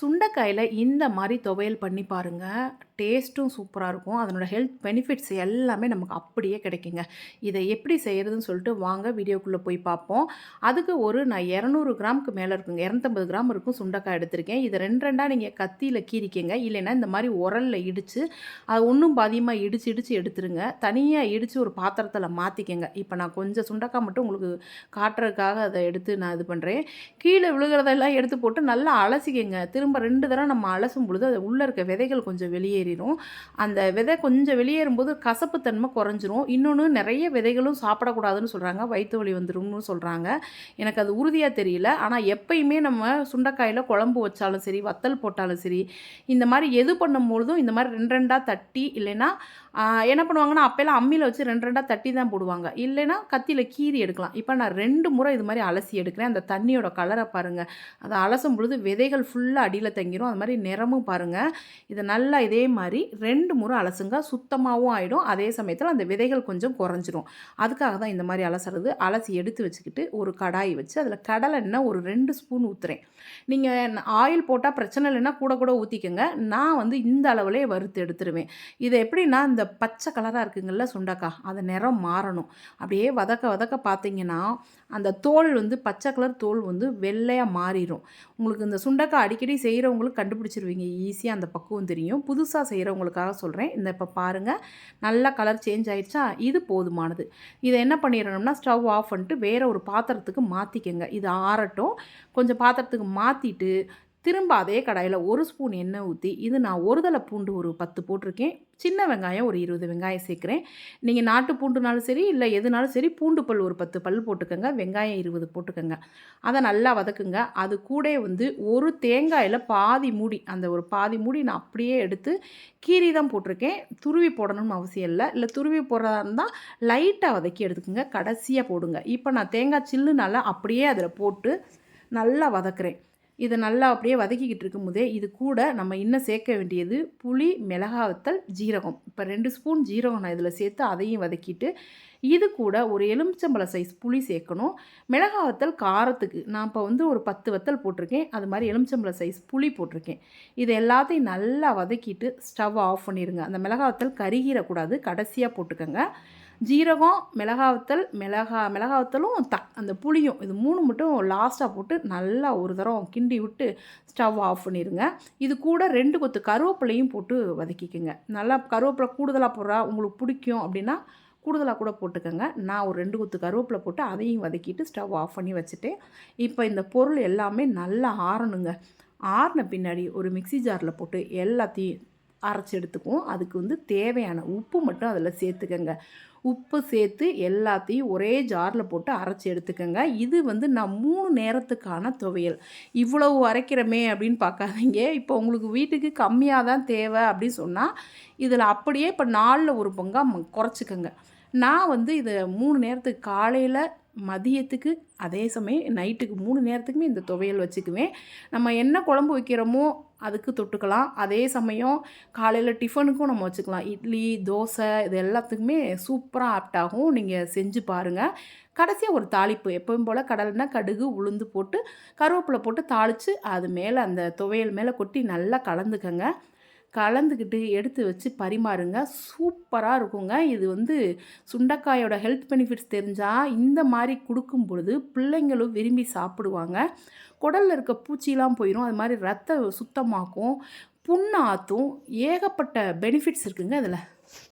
சுண்டைக்காயில் இந்த மாதிரி துவையல் பண்ணி பாருங்கள் டேஸ்ட்டும் சூப்பராக இருக்கும். அதனோட ஹெல்த் பெனிஃபிட்ஸ் எல்லாமே நமக்கு அப்படியே கிடைக்குங்க. இதை எப்படி செய்கிறதுன்னு சொல்லிட்டு வாங்க வீடியோக்குள்ளே போய் பார்ப்போம். அதுக்கு ஒரு நான் இரநூறு கிராமுக்கு மேலே இருக்குங்க. இரநூத்தம்பது கிராம் இருக்கும் சுண்டைக்காய் எடுத்திருக்கேன். இதை ரெண்டு ரெண்டாக நீங்கள் கத்தியில் கீரிக்கங்க இல்லைன்னா இந்த மாதிரி உரலில் இடித்து அது ஒன்றும் பாதியமாக இடித்து இடித்து எடுத்துருங்க. தனியாக இடித்து ஒரு பாத்திரத்தில் மாற்றிக்கங்க இப்போ நான் கொஞ்சம் சுண்டைக்காய் மட்டும் உங்களுக்கு காட்டுறதுக்காக அதை எடுத்து நான் இது பண்ணுறேன் கீழே விழுகிறதெல்லாம் எடுத்து போட்டு நல்லா அலசிக்கங்க. திரு திரும்ப ரெண்டு தடவை நம்ம அலசும் பொழுது அது உள்ளே இருக்க விதைகள் கொஞ்சம் வெளியேறிடும் அந்த விதை கொஞ்சம் வெளியேறும்போது கசப்புத்தன்மை குறைஞ்சிரும். இன்னொன்று நிறைய விதைகளும் சாப்பிடக்கூடாதுன்னு சொல்கிறாங்க வயிற்று வலி வந்துடும்னு சொல்கிறாங்க எனக்கு அது உறுதியாக தெரியல. ஆனால் எப்பயுமே நம்ம சுண்டைக்காயில் குழம்பு வச்சாலும் சரி வத்தல் போட்டாலும் சரி இந்த மாதிரி எது பண்ணும்பொழுதும் இந்த மாதிரி ரெண்டு ரெண்டாக தட்டி இல்லைன்னா என்ன பண்ணுவாங்கன்னா அப்போல்லாம் அம்மியில் வச்சு ரெண்டு ரெண்டாக தட்டி தான் போடுவாங்க. இல்லைன்னா கத்தியில் கீறி எடுக்கலாம். இப்போ நான் ரெண்டு முறை இது மாதிரி அலசி எடுக்கிறேன். அந்த தண்ணியோட கலரை பாருங்கள் அதை அலசும் பொழுது விதைகள் ஃபுல்லாக அடி அடியில் தங்கிடும் அது மாதிரி நிறமும் பாருங்கள் இதை நல்லா இதே மாதிரி ரெண்டு முறை அலசுங்க. சுத்தமாகவும் ஆகிடும் அதே சமயத்தில் அந்த விதைகள் கொஞ்சம் குறைஞ்சிரும். அதுக்காக தான் இந்த மாதிரி அலசுறது. அலசி எடுத்து வச்சுக்கிட்டு ஒரு கடாய் வச்சு அதில் கடலெண்ணெய் ஒரு ரெண்டு ஸ்பூன் ஊற்றுறேன் நீங்கள் ஆயில் போட்டால் பிரச்சனை இல்லைன்னா கூட கூட ஊற்றிக்கோங்க நான் வந்து இந்த அளவுலே வறுத்து எடுத்துருவேன். இதை எப்படின்னா இந்த பச்சை கலராக இருக்குங்கள்ல சுண்டக்காய் அது நிறம் மாறணும். அப்படியே வதக்க வதக்க பார்த்தீங்கன்னா அந்த தோல் வந்து பச்சை கலர் தோல் வந்து வெள்ளையாக மாறிடும் உங்களுக்கு இந்த சுண்டக்காய் அடிக்கடி செய்கிறவங்களுக்கு கண்டுபிடிச்சிருவீங்க. ஈஸியாக அந்த பக்குவம் தெரியும். புதுசாக செய்கிறவங்களுக்காக சொல்கிறேன் இந்த இப்போ பாருங்கள் நல்லா கலர் சேஞ்ச் ஆகிடுச்சா இது போதுமானது. இதை என்ன பண்ணிடணும்னா ஸ்டவ் ஆஃப் பண்ணிட்டு வேறு ஒரு பாத்திரத்துக்கு மாற்றிக்கங்க இது ஆறட்டும். கொஞ்சம் பாத்திரத்துக்கு மாற்றிட்டு திரும்ப அதே கடாயில் ஒரு ஸ்பூன் எண்ணெய் ஊற்றி இது நான் ஒரு தலை பூண்டு ஒரு பத்து போட்டிருக்கேன். சின்ன வெங்காயம் ஒரு இருபது வெங்காயம் சேர்க்குறேன். நீங்கள் நாட்டு பூண்டுனாலும் சரி இல்லை எதுனாலும் சரி பூண்டு பல் ஒரு பத்து பல் போட்டுக்கோங்க வெங்காயம் இருபது போட்டுக்கோங்க. அதை நல்லா வதக்குங்க. அது கூட வந்து ஒரு தேங்காயில் பாதி மூடி அந்த ஒரு பாதி மூடி நான் அப்படியே எடுத்து கீரி தான் போட்டிருக்கேன். துருவி போடணும்னு அவசியம் இல்லை. இல்லை துருவி போடுறதா இருந்தால் லைட்டாக வதக்கி எடுத்துக்கோங்க. கடைசியாக போடுங்க. இப்போ நான் தேங்காய் சில்லுனால அப்படியே அதில் போட்டு நல்லா வதக்குறேன். இதை நல்லா அப்படியே வதக்கிக்கிட்டு இருக்கும்போதே இது கூட நம்ம இன்னும் சேர்க்க வேண்டியது புளி மிளகாவத்தல் ஜீரகம். இப்போ ரெண்டு ஸ்பூன் ஜீரகம் நான் இதில் சேர்த்து அதையும் வதக்கிட்டு இது கூட ஒரு எலுமிச்சம்பழ சைஸ் புளி சேர்க்கணும். மிளகாவத்தல் காரத்துக்கு நான் இப்போ வந்து ஒரு பத்து வத்தல் போட்டிருக்கேன். அது மாதிரி எலுமிச்சம்பழ சைஸ் புளி போட்டிருக்கேன். இது எல்லாத்தையும் நல்லா வதக்கிட்டு ஸ்டவ் ஆஃப் பண்ணிடுங்க அந்த மிளகாவத்தல் கருகிடக்கூடாது கடைசியாக போட்டுக்கோங்க. ஜீரகம் மிளகாவத்தல் மிளகா மிளகாவத்தலும் தக் அந்த புளியும் இது மூணு மட்டும் லாஸ்ட்டாக போட்டு நல்லா ஒரு தரம் கிண்டி விட்டு ஸ்டவ் ஆஃப் பண்ணிடுங்க இது கூட ரெண்டு கொத்து கருவேப்பிலையும் போட்டு வதக்கிக்கோங்க. நல்லா கருவேப்பிலை கூடுதலாக போடுறா உங்களுக்கு பிடிக்கும் அப்படின்னா கூடுதலாக கூட போட்டுக்கோங்க. நான் ஒரு ரெண்டு கொத்து கருவேப்பிலை போட்டு அதையும் வதக்கிட்டு ஸ்டவ் ஆஃப் பண்ணி வச்சுட்டேன். இப்போ இந்த பொருள் எல்லாமே நல்லா ஆறணுங்க. ஆறின பின்னாடி ஒரு மிக்சி ஜாரில் போட்டு எல்லாத்தையும் அரைச்சி எடுத்துக்குவோம் அதுக்கு வந்து தேவையான உப்பு மட்டும் அதில் சேர்த்துக்கங்க. உப்பு சேர்த்து எல்லாத்தையும் ஒரே ஜாரில் போட்டு அரைச்சி எடுத்துக்கோங்க. இது வந்து நான் மூணு நேரத்துக்கான துவையல். இவ்வளவு அரைக்கிறமே அப்படின்னு பார்க்காதீங்க. இப்போ உங்களுக்கு வீட்டுக்கு கம்மியாக தான் தேவை அப்படின்னு சொன்னால் இதில் அப்படியே இப்போ நாளில் ஒரு பங்காக குறைச்சிக்கோங்க. நான் வந்து இதை மூணு நேரத்துக்கு காலையில் மதியத்துக்கு அதே சமயம் நைட்டுக்கு மூணு நேரத்துக்குமே இந்த துவையல் வச்சுக்குவேன். நம்ம என்ன குழம்பு வைக்கிறோமோ அதுக்கு தொட்டுக்கலாம். அதே சமயம் காலையில் டிஃபனுக்கும் நம்ம வச்சுக்கலாம். இட்லி தோசை இது எல்லாத்துக்குமே சூப்பராக ஆப்டாகும் நீங்கள் செஞ்சு பாருங்கள் கடைசியாக ஒரு தாளிப்பு எப்பவும் போல் கடலைனா கடுகு உளுந்து போட்டு கருவேப்பிலை போட்டு தாளித்து அது மேலே அந்த துவையல் மேலே கொட்டி நல்லா கலந்துக்கங்க. கலந்துக்கிட்டு எடுத்து வச்சு பரிமாறுங்க. சூப்பராக இருக்குங்க. இது வந்து சுண்டைக்காயோட ஹெல்த் பெனிஃபிட்ஸ் தெரிஞ்சால் இந்த மாதிரி கொடுக்கும் பொழுது பிள்ளைங்களும் விரும்பி சாப்பிடுவாங்க. குடலில் இருக்க பூச்சிலாம் போயிடும் அது மாதிரி ரத்த சுத்தமாக்கும். புண்ணாத்தும். ஏகப்பட்ட பெனிஃபிட்ஸ் இருக்குங்க அதில்